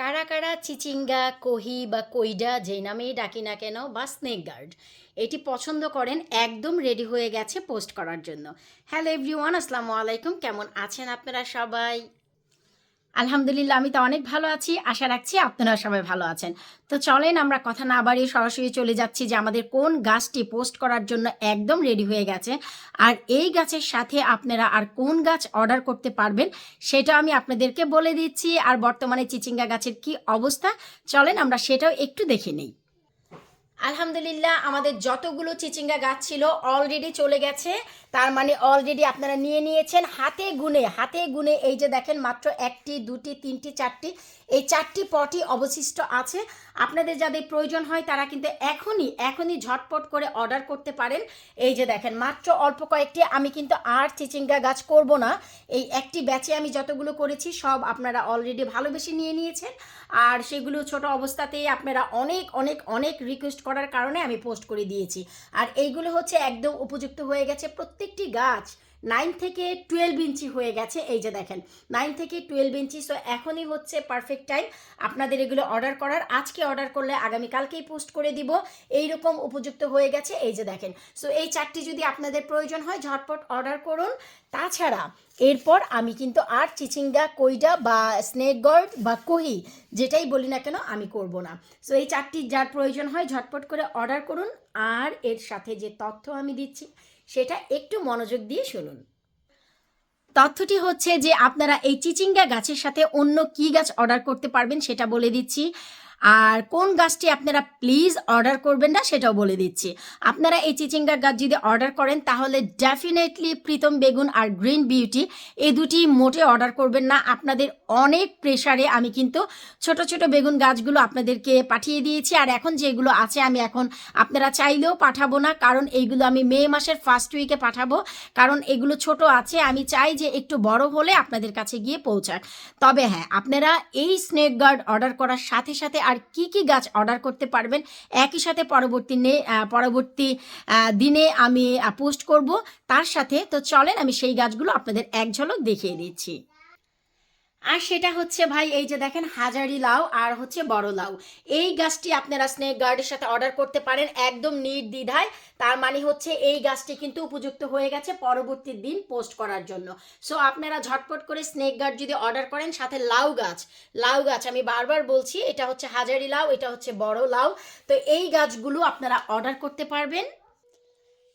কারা কারা চিচিঙ্গা, কহি বা কইডা যেই নামেই ডাকি না কেন বা স্নেক গার্ড, এটি পছন্দ করেন একদম রেডি হয়ে গেছে পোস্ট করার জন্য। হ্যালো এভরিওয়ান, আসসালামু আলাইকুম। কেমন আছেন আপনারা সবাই? আলহামদুলিল্লাহ, আমি তো অনেক ভালো আছি। আশা রাখছি আপনারা সবাই ভালো আছেন। তো চলেন আমরা কথা না বাড়িয়ে সরাসরি চলে যাচ্ছি যে আমাদের কোন গাছটি পোস্ট করার জন্য একদম রেডি হয়ে গেছে। আর এই গাছের সাথে আপনারা আর কোন গাছ অর্ডার করতে পারবেন সেটা আমি আপনাদেরকে বলে দিচ্ছি। আর বর্তমানে চিচিঙ্গা গাছের কি অবস্থা, চলেন আমরা সেটাও একটু দেখে নিই। আলহামদুলিল্লাহ, আমাদের যতগুলো চিচিঙ্গা গাছ ছিল অলরেডি চলে গেছে। তার মানে অলরেডি আপনারা নিয়ে নিয়েছেন হাতে গুনে হাতে গুনে এই যে দেখেন মাত্র একটি, দুটি, তিনটি, চারটি, এই চারটি পটই অবশিষ্ট আছে। আপনাদের যাদের প্রয়োজন হয় তারা কিন্তু এখনই এখনই ঝটপট করে অর্ডার করতে পারেন। এই যে দেখেন মাত্র অল্প কয়েকটি, আমি কিন্তু আর চিচিঙ্গা গাছ করব না। এই একটি ব্যাচে আমি যতগুলো করেছি সব আপনারা অলরেডি ভালোবেসে নিয়ে নিয়েছেন। আর সেগুলো ছোট অবস্থাতেই আপনারা অনেক অনেক অনেক রিকোয়েস্ট করার কারণে আমি পোস্ট করে দিয়েছি। আর এইগুলো হচ্ছে একদম উপযুক্ত হয়ে গেছে প্রত্যেকটি গাছ নাইন থেকে টুয়েলভ ইঞ্চি হয়ে গেছে। এই যে দেখেন নাইন থেকে টুয়েলভ ইঞ্চি। সো এখনই হচ্ছে পারফেক্ট টাইম আপনাদের এগুলো অর্ডার করার। আজকে অর্ডার করলে আগামীকালকেই পোস্ট করে দিব। এই রকম উপযুক্ত হয়ে গেছে। এই যে দেখেন সো এই চারটি যদি আপনাদের প্রয়োজন হয়, ঝটপট অর্ডার করুন। তাছাড়া এরপর আমি কিন্তু আর চিচিঙ্গা কইডা বা স্নেক গার্ড বা কহি যেটাই বলি না কেন আমি করব না। সো এই চারটি যার প্রয়োজন হয় ঝটপট করে অর্ডার করুন আর এর সাথে যে তথ্য আমি দিচ্ছি সেটা একটু মনোযোগ দিয়ে শুনুন। তথ্যটি হচ্ছে যে আপনারা এই চিচিঙ্গা গাছের সাথে অন্য কি গাছ অর্ডার করতে পারবেন সেটা বলে দিচ্ছি। আর কোন গাছটি আপনারা প্লিজ অর্ডার করবেন না সেটাও বলে দিচ্ছি। আপনারা এই চিচিঙ্গা গাছ যদি অর্ডার করেন, তাহলে ডেফিনেটলি প্রীতম বেগুন আর গ্রিন বিউটি এই দুটি মোটে অর্ডার করবেন না। আপনাদের অনেক প্রেশারে আমি কিন্তু ছোট ছোট বেগুন গাছগুলো আপনাদেরকে পাঠিয়ে দিয়েছি। আর এখন যেগুলো আছে, আমি এখন আপনারা চাইলেও পাঠাবো না, কারণ এইগুলো আমি মে মাসের ফার্স্ট উইকে পাঠাবো। কারণ এগুলো ছোট আছে, আমি চাই যে একটু বড় হলে আপনাদের কাছে গিয়ে পৌঁছাক। তবে হ্যাঁ আপনারা এই স্নেক গার্ড অর্ডার করার সাথে সাথে আর কি কি গাছ অর্ডার করতে পারবেন, একই সাথে পরবর্তী নে- পরবর্তী দিনে আমি পোস্ট করব। তার সাথে তো চলেন, আমি সেই গাছগুলো আপনাদের এক ঝলক দেখিয়ে দিচ্ছি। আর সেটা হচ্ছে ভাই, এই যে দেখেন হাজারি লাউ আর হচ্ছে বড় লাউ। এই গাছটি আপনারা স্নেক গার্ডের সাথে অর্ডার করতে পারেন একদম নির্দ্বিধায়। তার মানে হচ্ছে এই গাছটি কিন্তু উপযুক্ত হয়ে গেছে পরবর্তী দিন পোস্ট করার জন্য। সো আপনারা ঝটপট করে স্নেক গার্ড যদি অর্ডার করেন, সাথে লাউ গাছ। লাউ গাছ, আমি বারবার বলছি, এটা হচ্ছে হাজারি লাউ, এটা হচ্ছে বড় লাউ। তো এই গাছগুলো আপনারা অর্ডার করতে পারবেন।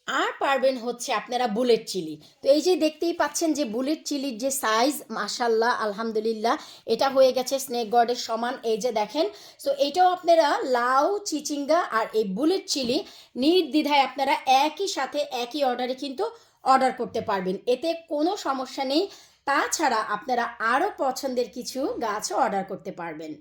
আর পারবেন হচ্ছে আপনারা বুলেট চিলি। তো এই যে দেখতেই পাচ্ছেন যে বুলেট চিলির যে সাইজ মাশাল্লাহ আলহামদুলিল্লাহ, এটা হয়ে গেছে স্নেক গডের সমান। এই যে দেখেন সো এটাও আপনারা লাউ, চিচিঙ্গা আর এই বুলেট চিলি নির্দ্বিধায় আপনারা একই সাথে, একই অর্ডারে কিন্তু অর্ডার করতে পারবেন। এতে কোনো সমস্যা নেই। তাছাড়া আপনারা আরও পছন্দের কিছু গাছও অর্ডার করতে পারবেন।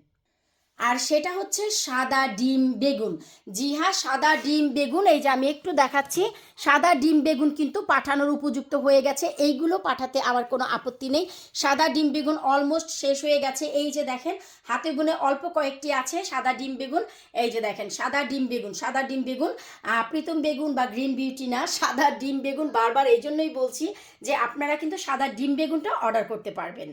আর সেটা হচ্ছে সাদা ডিম বেগুন। জি হ্যাঁ সাদা ডিম বেগুন, এই যে আমি একটু দেখাচ্ছি, সাদা ডিম বেগুন কিন্তু পাঠানোর উপযুক্ত হয়ে গেছে। এইগুলো পাঠাতে আমার কোনো আপত্তি নেই। সাদা ডিম বেগুন অলমোস্ট শেষ হয়ে গেছে। এই যে দেখেন, হাতে গুনে অল্প কয়েকটি আছে সাদা ডিম বেগুন। এই যে দেখেন, সাদা ডিম বেগুন, সাদা ডিম বেগুন প্রীতম বেগুন বা গ্রিন বিউটি না, সাদা ডিম বেগুন বারবার এই জন্যই বলছি যে আপনারা কিন্তু সাদা ডিম বেগুনটা অর্ডার করতে পারবেন।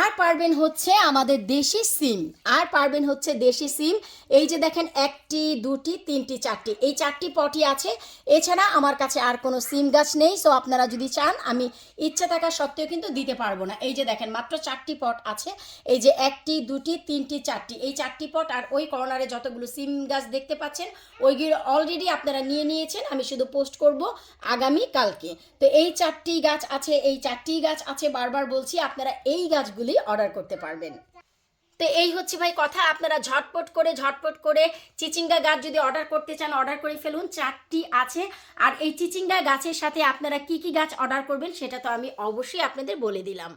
আর পারবেন হচ্ছে আমাদের দেশি সিম, আর পারবেন হচ্ছে দেশি সিম। এই যে দেখেন, একটি, দুটি, তিনটি, চারটি, এই চারটি পটই আছে। এছাড়া আমার কাছে আর কোনো সিম গাছ নেই সো আপনারা যদি চান, আমি ইচ্ছে থাকা সত্ত্বেও কিন্তু দিতে পারব না। এই যে দেখেন, মাত্র চারটি পট আছে। এই যে একটি, দুটি, তিনটি, চারটি, এই চারটি পট আর ওই কর্নারে যতগুলো সিম গাছ দেখতে পাচ্ছেন, ওইগুলো অলরেডি আপনারা নিয়ে নিয়েছেন, আমি শুধু পোস্ট করব আগামী কালকে তো এই চারটি গাছ আছে, এই চারটি গাছ আছে, বারবার বলছি, আপনারা এই গাছগুলি অর্ডার করতে পারবেন। তো এই হচ্ছে ভাই কথা, আপনারা ঝটপট করে ঝটপট করে চিচিঙ্গা গাছ যদি অর্ডার করতে চান অর্ডার করে ফেলুন, চারটি আছে। আর এই চিচিঙ্গা গাছের সাথে আপনারা কি কি গাছ অর্ডার করবেন সেটা তো আমি অবশ্যই আপনাদের বলে দিলাম।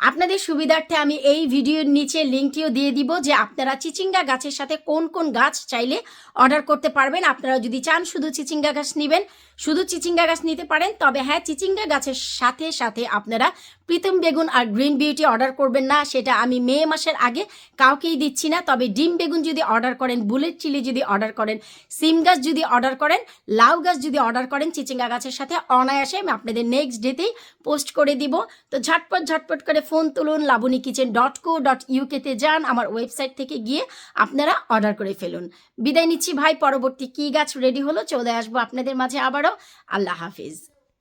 আপনাদের সুবিধার্থে আমি এই ভিডিওর নিচে লিঙ্কটিও দিয়ে দিব যে আপনারা চিচিঙ্গা গাছের সাথে কোন কোন গাছ চাইলে অর্ডার করতে পারবেন। আপনারা যদি চান শুধু চিচিঙ্গা গাছ নেবেন, শুধু চিচিঙ্গা গাছ নিতে পারেন, তবে হ্যাঁ চিচিঙ্গা গাছের সাথে সাথে আপনারা প্রীতম বেগুন আর গ্রিন বিউটি অর্ডার করবেন না, সেটা আমি মে মাসের আগে কাউকেই দিচ্ছি না। তবে ডিম বেগুন যদি অর্ডার করেন, বুলেট চিলি যদি অর্ডার করেন, সিম গাছ যদি অর্ডার করেন, লাউ গাছ যদি অর্ডার করেন চিচিঙ্গা গাছের সাথে, অনায়াসে আমি আপনাদের নেক্সট ডেতেই পোস্ট করে দিব। তো ঝটপট ঝটপট করে ফোন তুলুন Laboni kitchen dot co dot ইউকেতে যান, আমার ওয়েবসাইট থেকে গিয়ে আপনারা অর্ডার করে ফেলুন। বিদায় নিচ্ছি ভাই, পরবর্তী কী গাছ রেডি হলো, চলে আসব আপনাদের মাঝে আবারও। আল্লাহ হাফিজ।